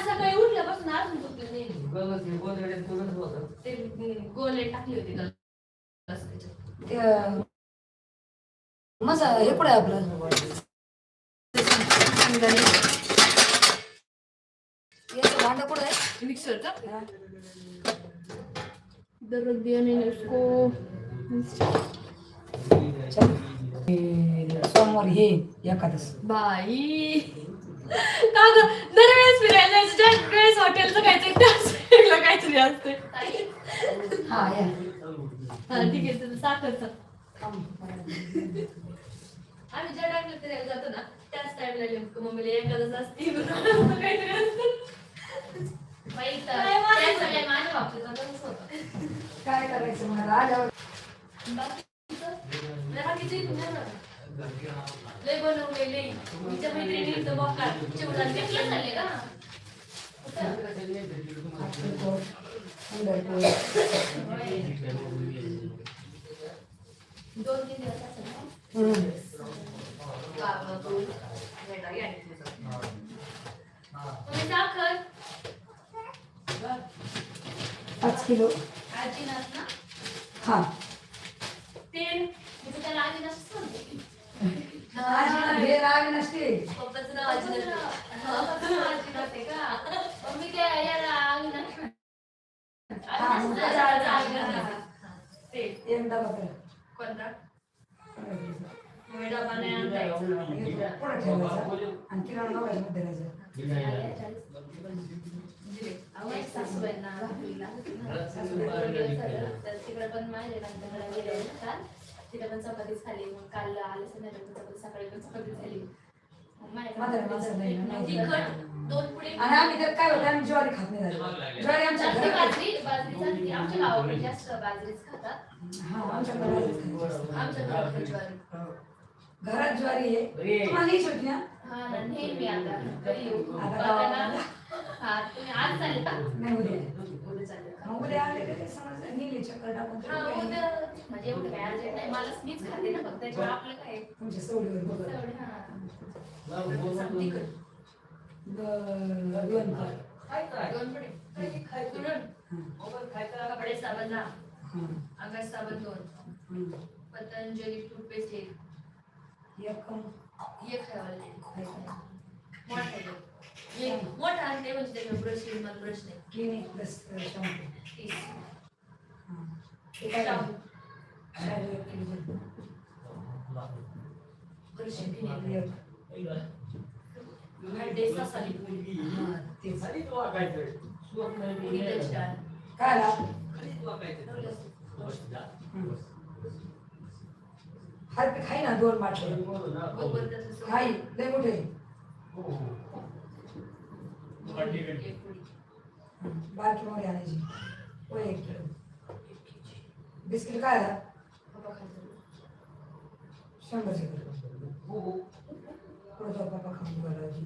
सकाळी उठल्यापासून अजून झोपले नाही ते गोले टाकली होती त्याच्यात. मजा हे कुठे आहे आपलं शेंगदाणे. याचं भांडं कुठं आहे मिक्सरचा हा. दररोज बियाणे सोमवार हे एकादश. बाई. का ग? दरवेळेस फिरायला जायचं ज्या वेळेस हॉटेलचं खायचं त्याच वेळेला काहीतरी असते. हा या. हा ठीक आहे तुझं साखरचं. आम्ही ज्या टाइमला फिरायला जातो ना त्याच टाइमला नेमकं मम्मीला एखादंच असते. असं काहीतरी असतं. बाई तर त्याच वेळेला माझ्या बाबतीत तसंच होतं काय करायचं मला आल्यावर बाकीचं? लय बाकीचं इथून नाही ना. लय बनवले लय तिच्या मैत्रिणी तर बघा चिवडा घेतलं झाले का कुठं? अक्कलकोट, पंढरपूर. दोन तीन दिवस असेल ना? किलो आजीनाथ ना हा तेल मी तर त्याला आजीनाथच म्हणते. हे रावी नसते पप्पाचं नाव आजीनाथ आहे. पप्पाचं नाव आजीनाथ आहे का? मम्मी त्या याला आजीनाथ म्हणते. आजीनाथचं आजीनाथ आहे. ते एक डबा कर. कोणता? मग डबा नाही आणता. पुढं ठेवायचा आणि किराणा. सासूबाईंना भाकरीला. तर तिकडे पण माझ्या नंतर गेले काल. पण चपातीच खाली मग काल आले संध्याकाळी पण चपाती सकाळी पण चपाती झाली दोन पुढे आणि आम्ही तर काय होतं आम्ही ज्वारी खात नाही झालो. ज्वारी आमच्या जास्त घरात बाजरी आमच्या गावाकडे जास्त बाजरीच खातात हा आमच्या खायची. ज्वारी घरात ज्वारी आहे तुम्हाला नाही शेवटी ना हा ना नेहमी आता येऊ आता. हा तुम्ही आज चालेल का नाही उद्या उद्या चालेल का? मग उद्या आले का ते समज नेली चक्कर टाकून हा तरी काही उद्या म्हणजे एवढं काय अर्जंट नाही. मला मीच खाते ना फक्त. आपलं काय आहे? तुमच्या सवडीवर बघा एवढं हा. तिखट. ब- दोन कर. दोन पुढे तुरं. कपडे साबण दहा हा. साबण दोन. पतंजली टूथपेस्ट एक. एक कम. एक खायला खायचं. मोठा आहे. एक मोठा म्हणजे त्याच्यावर ब्रश ब्रश नाही. क्लिनिक प्लस शॅम्पू तीस. हा. खाई ना दोन बाटले खाई लय मोठे एक बारकी मध्ये आणायची एक किलो बिस्किट काय आला पप्पा खातो. शंभरचे किलो पुढे पप्पा खाऊन.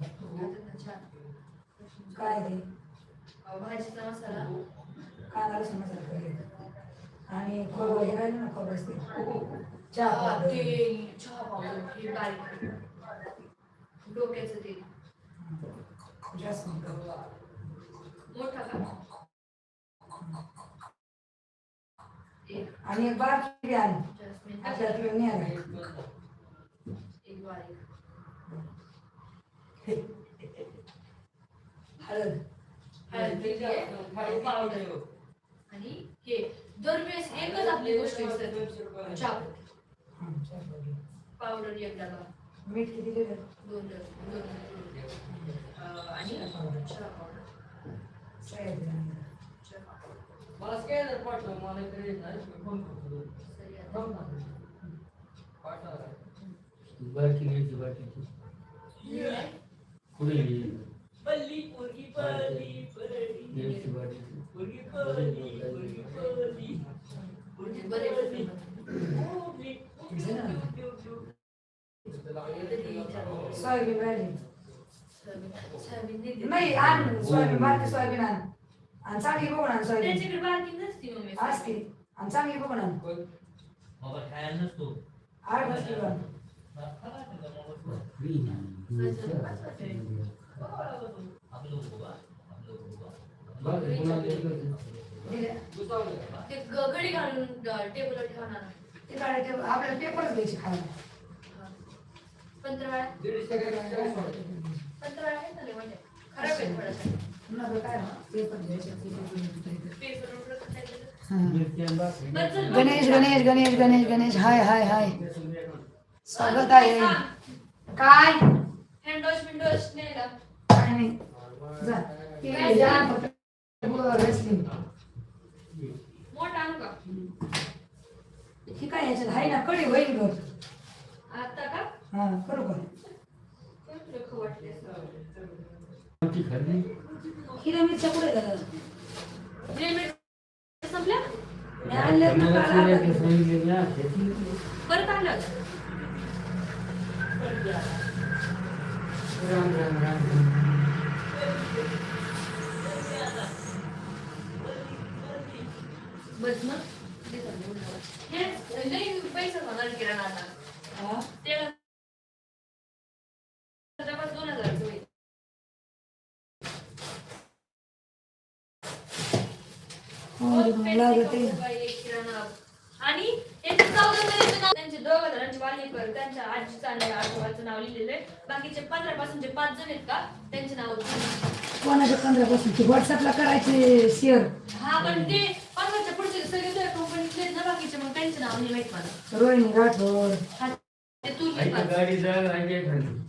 काय ते? भाजीचा मसाला. कांदा लसूण मसाला करी आणि खोबरं हे राहिलं ना खोबरं असते. चहा. तेल चहा पावडर बारीक. डोक्याचं तेल. जास्त. मोठा का एक आणि एक बारकी बी आली? नाही हळद. हळदी पावडर. आणि हे दरवेळेस एकच आपली गोष्ट विसरते चहा पावडर. एक डबा मीठ किती दिलं? दोन दोन आणि? चहा पावडर. चहा पावडर सोयाबीन आणि चहा पावडर मला स्कॅनर पाठव मला इकडे येत नाही फोन करतो सही आता. पाठवा बारकी घ्यायची बाटली पुढे घे. पल्ली पोरगी पल्ली पल्ली घ्यायची बाटली पोरगी पल्ली पोरगी पल्ली पोरगी पल्ली पोरगी सोयाबीन राहिली सोयाबीन नाही देत. नाही आण सोयाबीन बारकी सोयाबीन आण चांगली बघून आण सोयाबीन. त्यांच्याकडे बारकी नसती मम्मी असते. आणि चांगली बघून आण. बाबा खायला नसतो. आठ बाकी होतं? दिल्या. ते ग- घडी घालून टेबलवर ठेवणार. ते काढायचे आपल्याला पेपरच द्यायचे खायला. पंधरवाळा आहे ना लय मोठे. खराब आहे थोडंसं. गणेश गणेश गणेश गणेश गणेश हाय हाय हाय. स्वागत आहे. काय? हे ही काय याच्यात? आहे ना कडी होईल ग आता का? हा करू का? काय तुला खाऊ वाटले आमची खाल्ली. हिरा मिरच्या पुढे झालं संपल्या मी आणलं ना मला काल चिरायचं आता. सांगितलं ना, घेतली. परत आणलं राम राम राम राम. बस मग हे लई पैसा होणार किराणा आता हा? ते जवळपास दोन हजाराचं होईल हो रे, मग लागत आहे. आणि त्यांचे दोघ जणांचे वालीकर त्यांच्या आजीचं आणि आजोबाचं नाव लिहिलेलं आहे. बाकीचे पंधरा पासून जे पाच जण आहेत का त्यांचे नाव कोणाच्या पंधरा पासून व्हॉट्सअपला करायचे शेअर हा पण ते पंधराच्या पुढचे सगळे कंपनीतले ना बाकीचे मग त्यांचे नाव नाही माहीत मला. रोहिणी राठोड. हा, ते तू लिह. गाडी.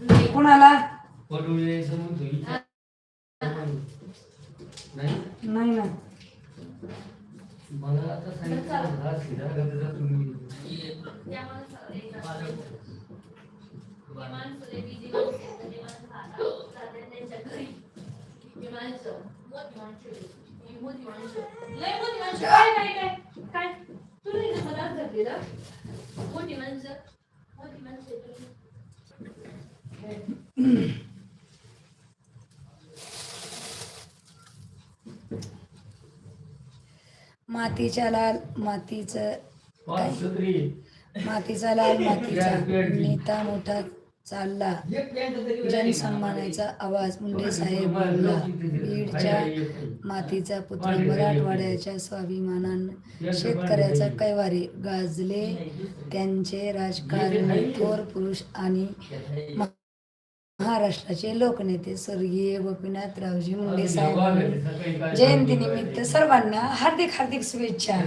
नाही. कोणाला? नाही ना. मला आता सांगितलं हा शिरा गजरा तुम्ही. ही. ही. काय काय काय काय जमत आज घातलेलं? मोठी माणसं मोठी माणसं आहेत तुम्ही. मातीच्या लाल मातीचं मातीचा लाल मातीचा. नेता मोठा चालला. जनसन्मानाचा आवाज मुंडे साहेब बोलला. बीडच्या मातीचा पुत्र मराठवाड्याच्या स्वाभिमानानं शेतकऱ्याचा कैवारी. गाजले त्यांचे राजकारणी थोर पुरुष आणि महाराष्ट्राचे लोकनेते स्वर्गीय गोपीनाथरावजी मुंडे साहेब. जयंतीनिमित्त सर्वांना हार्दिक हार्दिक शुभेच्छा.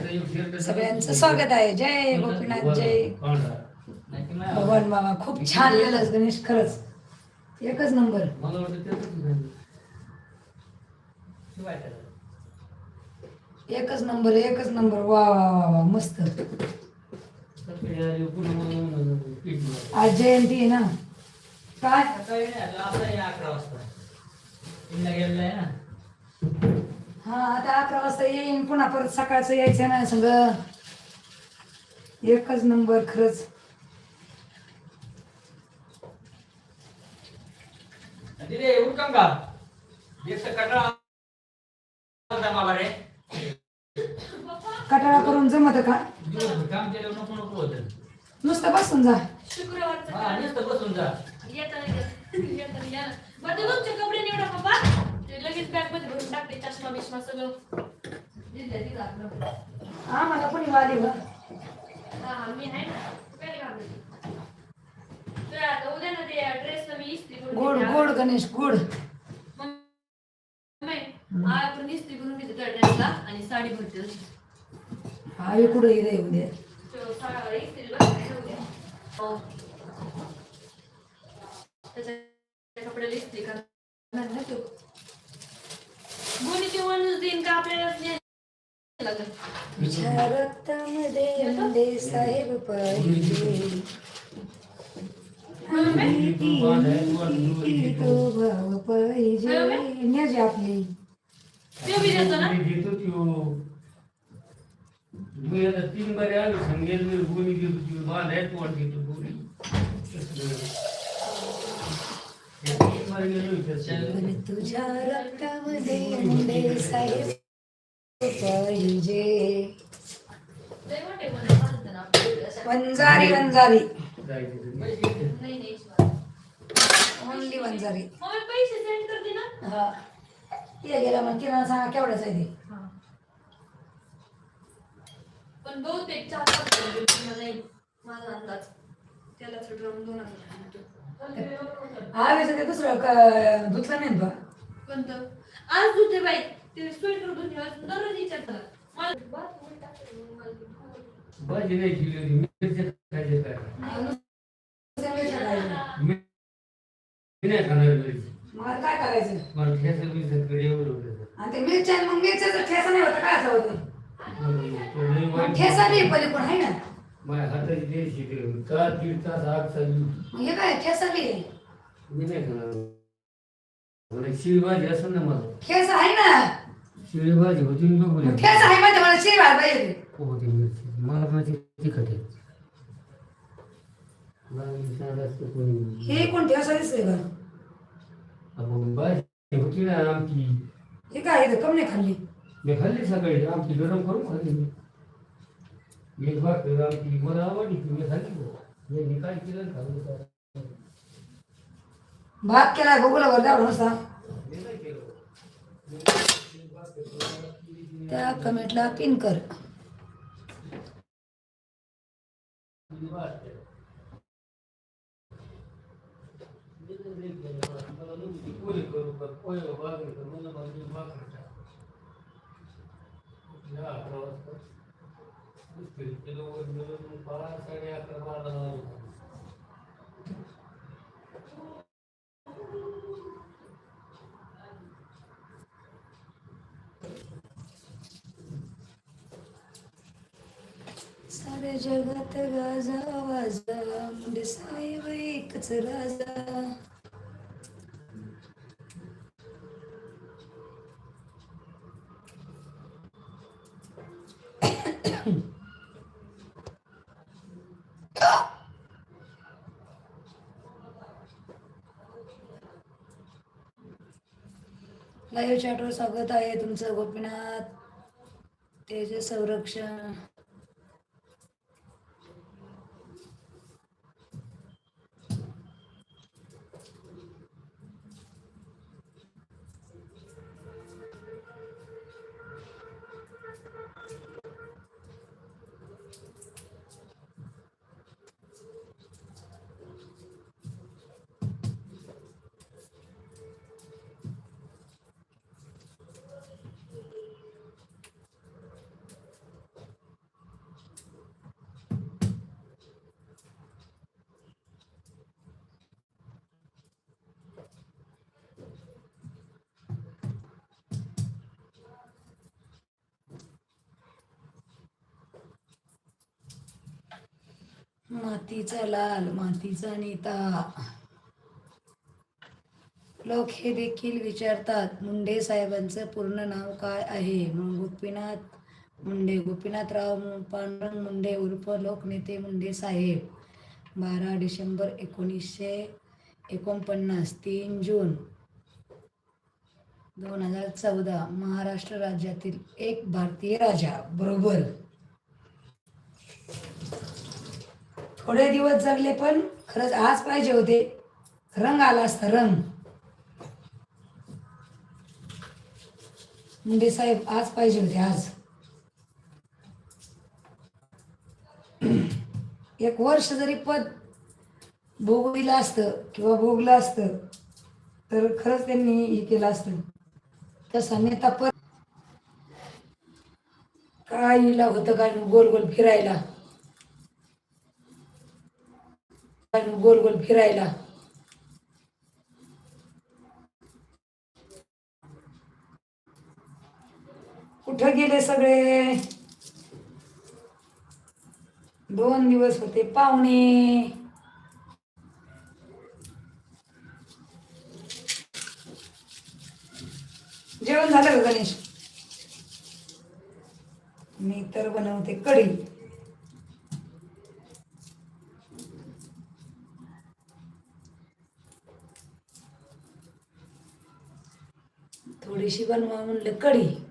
सगळ्यांचं स्वागत आहे. जय गोपीनाथ जय. भगवान. बाबा खूप छान लिहिलंस गणेश खरंच. एकच नंबर. एकच नंबर एकच नंबर. वा वा वा वा मस्त. आज जयंती आहे ना? काय? सकाळी नाही आलो, आता या अकरा वाजता. इथला गेलेला आहे ना? हा आता अकरा वाजता येईन. पुन्हा परत सकाळचं यायचं ना संग. एकच नंबर खरंच. तिथे उठकम का? एक तर कटाळा आलता मला रे. कटाळा करून जमत का? दिवसभर काम केलं नको नको होतं. नुसतं बसून जा. शुक्रवारचं हा काम. नुसतं बसून जा येताना ये- येताना या. बरं ते तुमचे कपडे निवडा पप्पा ते लगेच बॅगमध्ये भरून टाकते चष्मा बिष्मा सगळं दिलं दिलं आपलं आम्हाला कोणी वाली व हा हा मी आहे ना काय नाही घाबरत. तर आता उद्या ना ते ड्रेस मी इस्त्री करून गोड. गोड गणेश गोड मम्मी, आपण इस्त्री करून घेते त्या ड्रेसला आणि साडी भरते. हा कुठं इथे उद्या. हो. कपड्याला इस्त्री करणार ना तो ते माणूस देईन का लागेल विचारतामध्ये मुंडे साहेब पाहिजे पाहिजे आपली त्यो तीन बारे आलो सांगेल मी गोणी देतो ती बांधाय तोंड देतो गोणी तुझ्या रक्तामध्ये मुंडे साहेब पाहिजे. वंजारी वंजारी जायचं नाही नाही शिवाय. ओनली वंजारी मम्मी पैसे सेंड करते ना? हा. गेला मग किराणा सांगा केवढ्याच आहे ते? पण बहुतेक चार पाच हजार रुपये नाही माझा अंदाज. त्याला ड्रम दोन हजार हा वेळेस ते दुसरं क- धुतलं नाही बा कोणतं? आज धुते बाई. ते स्वेटर धुते. आज दररोज विचारतात मला बाथरूम टाकते, मग मला ते खाऊ. भाजी नाही केली होती मिरच्या खायचे काय मी मी नाही खाणार मिरची मग काय करायचं? मला ठेचा एवढं होतं आणि ते मिरच्या मग मिरच्याचं ठेसा नाही होता काय असं होतं? तो लई मग वाईट. ठेसा बी पहिले पण आहे ना. माझ्या हाताची देशी ते का दीड तास आग चालली मग हे काय ठेसा बी आहे? मी नाही खाणार. मला शिळी भाजी ना मला. ठेसा आहे ना. शिळी भाजी होती ना बघू मग ठेसा आहे म्हणजे मला शिरवाय पाहिजे होती. मिरची. मला माझी तिखट आहे हे कोण ठेसा दिसतंय का आपण भाजी होती ना आमची. हे काय इथं नाही खाल्ली? मी खाल्ली सकाळी आमची गरम करून खाल्ली मी. एक भाकर आमची मला आवडली ती मी खाल्ली मी मी काय केलं खाल्लं भात केलाय बघूला वर द्यावं नसता मी काय केलं त्या कमेंटला पिन कर. मला पोळी करू का पोळी मला भाकरी भाकरी टाक. अकरा वाजता फिरते वर गेलो मग बारा साडे अकरा बारा वाजले. जगात गाजा वाजा म्हणजे साहेब एकच राजा लाईव्ह चॅटवर स्वागत आहे तुमचं गोपीनाथ त्याचे संरक्षण. मातीचा लाल मातीचा नेता. लोक हे देखील विचारतात मुंडे साहेबांचं पूर्ण नाव काय आहे? मग गोपीनाथ मुंडे गोपीनाथराव पांडुरंग मुंडे उर्फ लोकनेते मुंडे साहेब. बारा डिसेंबर एकोणीसशे एकोणपन्नास तीन जून दोन हजार चौदा महाराष्ट्र राज्यातील एक भारतीय राजा. बरोबर. थोडे दिवस जगले पण खरंच आज पाहिजे होते. रंग आला असता रंग. मुंडे साहेब आज पाहिजे होते आज. एक वर्ष जरी पद भोगविलं असतं किंवा भोगलं असतं तर खरंच त्यांनी हे केलं असतं. तसा नेता पद काय होतं काय गोल गोल फिरायला. गोल गोल फिरायला. कुठं गेले सगळे? दोन दिवस होते पाहुणे. जेवण झालं का गणेश? मी तर बनवते कढी. थोडीशी बनवा म्हणलं कढी.